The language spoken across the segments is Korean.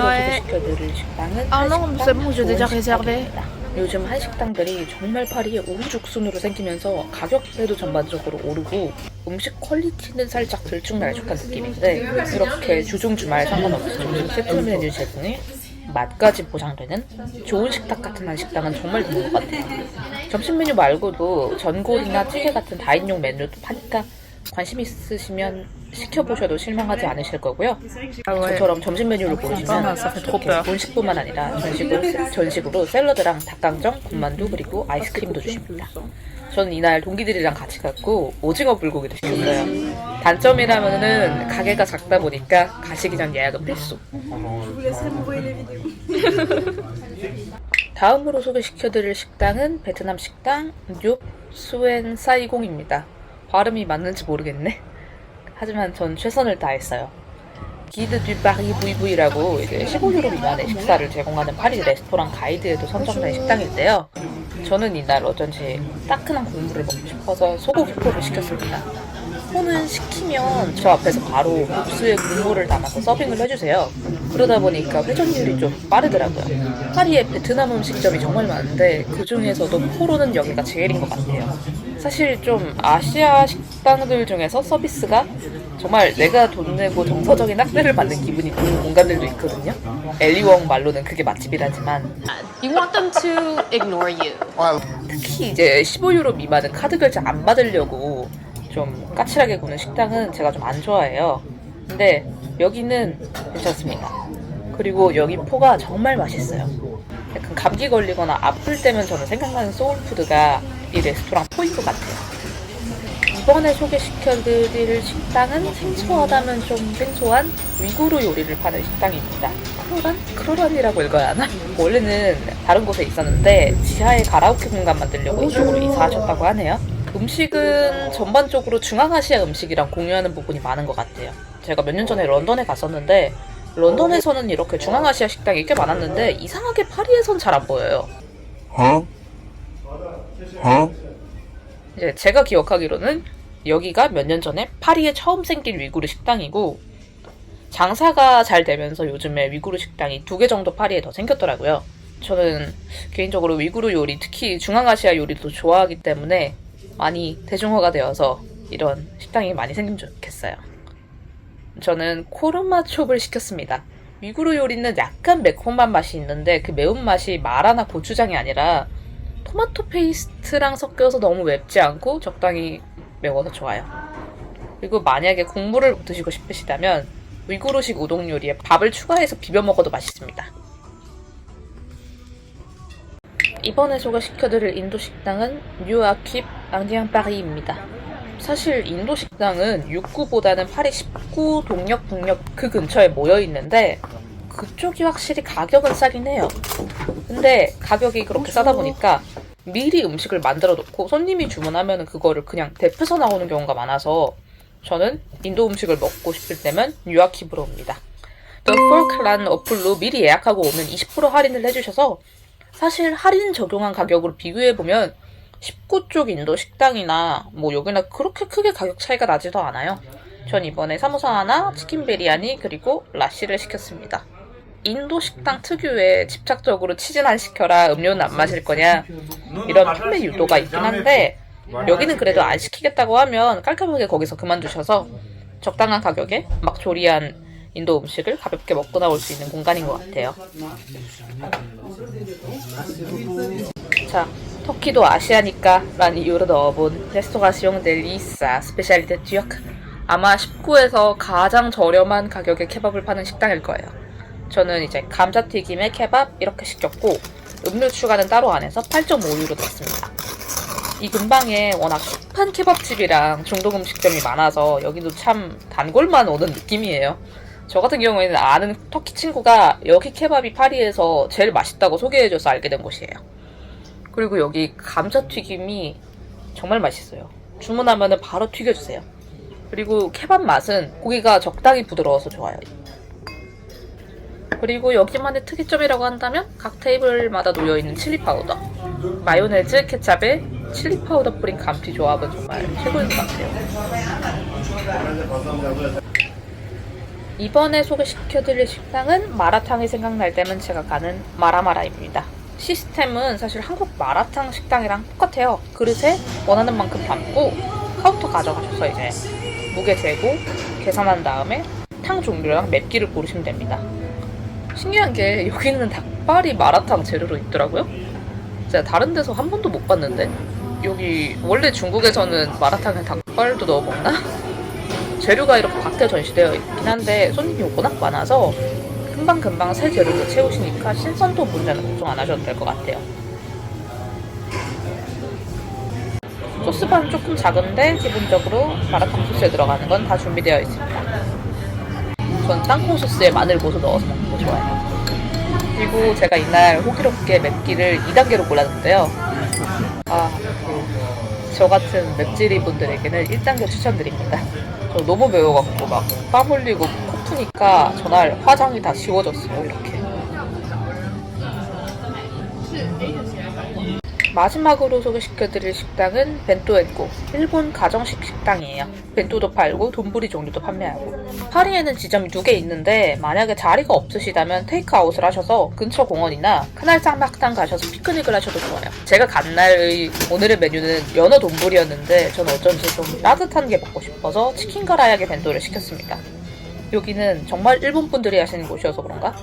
번째로 네. 소개시켜드릴 식당은 아, non, 한식당 c'est bon, j'ai déjà 좋은 réservé. 식당입니다. 요즘 한식당들이 정말 파리에 우후죽순으로 생기면서 가격대도 전반적으로 오르고 음식 퀄리티는 살짝 들쭉날쭉한 느낌인데 이렇게 주중 주말 상관없이 점심 세트 메뉴 제공에 맛까지 보장되는 좋은 식탁 같은 한식당은 정말 드문 것 같아요. 점심 메뉴 말고도 전골이나 찌개 같은 다인용 메뉴도 파니까 관심 있으시면 시켜보셔도 실망하지 않으실 거고요. 저처럼 점심 메뉴를 ça fait trop 이렇게. 본식뿐만 아니라 전식으로, 전식으로 샐러드랑 닭강정, 군만두 그리고 아이스크림도 주십니다. 저는 이날 동기들이랑 같이 갔고 오징어 불고기도 시켰어요. 단점이라면은 가게가 작다 보니까 가시기 전 예약은 필수. 다음으로 소개시켜드릴 식당은 베트남 식당 뉴 수엔 사이공입니다. 발음이 맞는지 모르겠네. 하지만 전 최선을 다했어요. 기드 듀 파리 부이부이라고 이제 15유로 미만의 식사를 제공하는 파리 레스토랑 가이드에도 선정된 식당인데요. 저는 이날 어쩐지 따끈한 국물을 먹고 싶어서 소고기 포를 시켰습니다. 포는 시키면 저 앞에서 바로 국수에 국물을 담아서 서빙을 해주세요. 그러다 보니까 회전율이 좀 빠르더라고요. 파리에 베트남 음식점이 정말 많은데 그 중에서도 포로는 여기가 제일인 것 같아요. 사실 좀 아시아 식당들 중에서 서비스가 정말 내가 돈 내고 정서적인 학대를 받는 기분이 드는 공간들도 있거든요. 엘리웡 말로는 그게 맛집이라지만 You want them to ignore you. 특히 이제 15유로 미만은 카드 결제 안 받으려고 좀 까칠하게 구는 식당은 제가 좀 안 좋아해요. 근데 여기는 괜찮습니다. 그리고 여기 포가 정말 맛있어요. 약간 감기 걸리거나 아플 때면 저는 생각나는 소울푸드가 이 레스토랑 포인 것 같아요. 이번에 소개시켜드릴 식당은 생소하다면 좀 생소한 위구르 요리를 파는 식당입니다. 크로란? 크로란이라고 읽어야 하나? 원래는 다른 곳에 있었는데 지하에 가라오케 공간 만들려고 이쪽으로 이사하셨다고 하네요. 음식은 전반적으로 중앙아시아 음식이랑 공유하는 부분이 많은 것 같아요. 제가 몇 년 전에 런던에 갔었는데 런던에서는 이렇게 중앙아시아 식당이 꽤 많았는데 이상하게 파리에선 잘 안 보여요. Huh? Huh? 이제 제가 기억하기로는 여기가 몇 년 전에 파리에 처음 생긴 위구르 식당이고 장사가 잘 되면서 요즘에 위구르 식당이 두 개 정도 파리에 더 생겼더라고요. 저는 개인적으로 위구르 요리, 특히 중앙아시아 요리도 좋아하기 때문에 많이 대중화가 되어서 이런 식당이 많이 생기면 좋겠어요. 저는 코르마촉을 시켰습니다. 위구르 요리는 약간 매콤한 맛이 있는데 그 매운맛이 마라나 고추장이 아니라 토마토 페이스트랑 섞여서 너무 맵지 않고 적당히 매워서 좋아요. 그리고 만약에 국물을 못 드시고 싶으시다면 위구르식 우동 요리에 밥을 추가해서 비벼 먹어도 맛있습니다. 이번에 소개시켜드릴 인도 식당은 뉴아킵 앙디앙 파리입니다. 사실 인도 식당은 6구보다는 파리 19 동력 북력 그 근처에 모여 있는데 그쪽이 확실히 가격은 싸긴 해요. 근데 가격이 그렇게 싸다 보니까 미리 음식을 만들어 놓고 손님이 주문하면 그거를 그냥 대표서 나오는 경우가 많아서 저는 인도 음식을 먹고 싶을 때면 유아킵으로 옵니다. The Fork라는 어플로 미리 예약하고 오면 20% 할인을 해주셔서 사실 할인 적용한 가격으로 비교해보면 19쪽 인도 식당이나 뭐 여기나 그렇게 크게 가격 차이가 나지도 않아요. 전 이번에 사모사 하나, 치킨 베리아니 그리고 라시를 시켰습니다. 인도 식당 특유의 집착적으로 치즈는 안 시켜라, 음료는 안 마실 거냐 이런 판매 유도가 있긴 한데 여기는 그래도 안 시키겠다고 하면 깔끔하게 거기서 그만두셔서 적당한 가격에 막 조리한 인도 음식을 가볍게 먹고 나올 수 있는 공간인 것 같아요. 자, 터키도 아시아니까 라는 이유로 넣어본 레스토가 시용 델리사 스페셜리테 듀역 아마 19에서 가장 저렴한 가격의 케밥을 파는 식당일 거예요. 저는 이제 감자튀김에 케밥 이렇게 시켰고 음료 추가는 따로 안 해서 8.5유로 냈습니다. 이 근방에 워낙 힙한 케밥집이랑 중동 음식점이 많아서 여기도 참 단골만 오는 느낌이에요. 저 같은 경우에는 아는 터키 친구가 여기 케밥이 파리에서 제일 맛있다고 소개해줘서 알게 된 곳이에요. 그리고 여기 감자튀김이 정말 맛있어요. 주문하면 바로 튀겨주세요. 그리고 케밥 맛은 고기가 적당히 부드러워서 좋아요. 그리고 여기만의 특이점이라고 한다면 각 테이블마다 놓여있는 칠리 파우더. 마요네즈, 케찹에 칠리 파우더 뿌린 감튀 조합은 정말 최고인 것 같아요. 이번에 소개시켜드릴 식당은 마라탕이 생각날 때면 제가 가는 마라마라입니다. 시스템은 사실 한국 마라탕 식당이랑 똑같아요. 그릇에 원하는 만큼 담고 카운터 가져가셔서 이제 무게 재고 계산한 다음에 탕 종류랑 맵기를 고르시면 됩니다. 신기한 게 여기는 닭발이 마라탕 재료로 있더라고요. 제가 다른 데서 한 번도 못 봤는데 여기 원래 중국에서는 마라탕에 닭발도 넣어 먹나? 재료가 이렇게 각자 전시되어 있긴 한데 손님이 워낙 많아서 금방금방 새 재료로 채우시니까 신선도 문제는 걱정 안 하셔도 될 것 같아요. 소스반 조금 작은데 기본적으로 마라탕 소스에 들어가는 건 다 준비되어 있습니다. 전 땅콩 소스에 마늘 고수 넣어서 먹 는거 좋아해요. 그리고 제가 이날 호기롭게 맵기를 2단계로 골랐는데요. 아, 저 같은 맵찔이 분들에게는 1단계 추천드립니다. 저 너무 매워갖고 막땀 흘리고 코 푸니까 전날 화장이 다 지워졌어요, 이렇게. 마지막으로 소개시켜드릴 식당은 벤토앤고 일본 가정식 식당이에요. 벤토도 팔고 돈부리 종류도 판매하고 파리에는 지점이 두 개 있는데 만약에 자리가 없으시다면 테이크아웃을 하셔서 근처 공원이나 그날 짱막당 가셔서 피크닉을 하셔도 좋아요. 제가 간 날의 오늘의 메뉴는 연어 돈부리였는데 저는 어쩐지 좀 따뜻한 게 먹고 싶어서 치킨 가라야게 벤토를 시켰습니다. 여기는 정말 일본 분들이 하시는 곳이어서 그런가?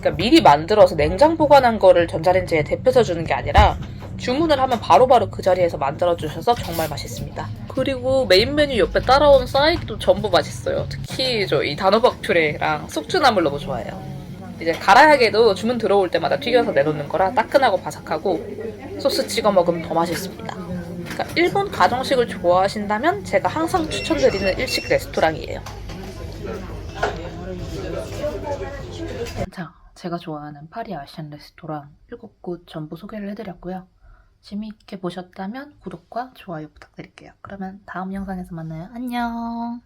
그러니까 미리 만들어서 냉장 보관한 거를 전자레인지에 데펴서 주는 게 아니라 주문을 하면 바로바로 그 자리에서 만들어 주셔서 정말 맛있습니다. 그리고 메인 메뉴 옆에 따라온 사이드도 전부 맛있어요. 특히 저 이 단호박 퓨레랑 숙주나물 너무 좋아해요. 이제 가라야게도 주문 들어올 때마다 튀겨서 내놓는 거라 따끈하고 바삭하고 소스 찍어 먹으면 더 맛있습니다. 그러니까 일본 가정식을 좋아하신다면 제가 항상 추천드리는 일식 레스토랑이에요. 자, 제가 좋아하는 파리 아시안 레스토랑 7곳 전부 소개를 해드렸고요. 재미있게 보셨다면 구독과 좋아요 부탁드릴게요. 그러면 다음 영상에서 만나요. 안녕!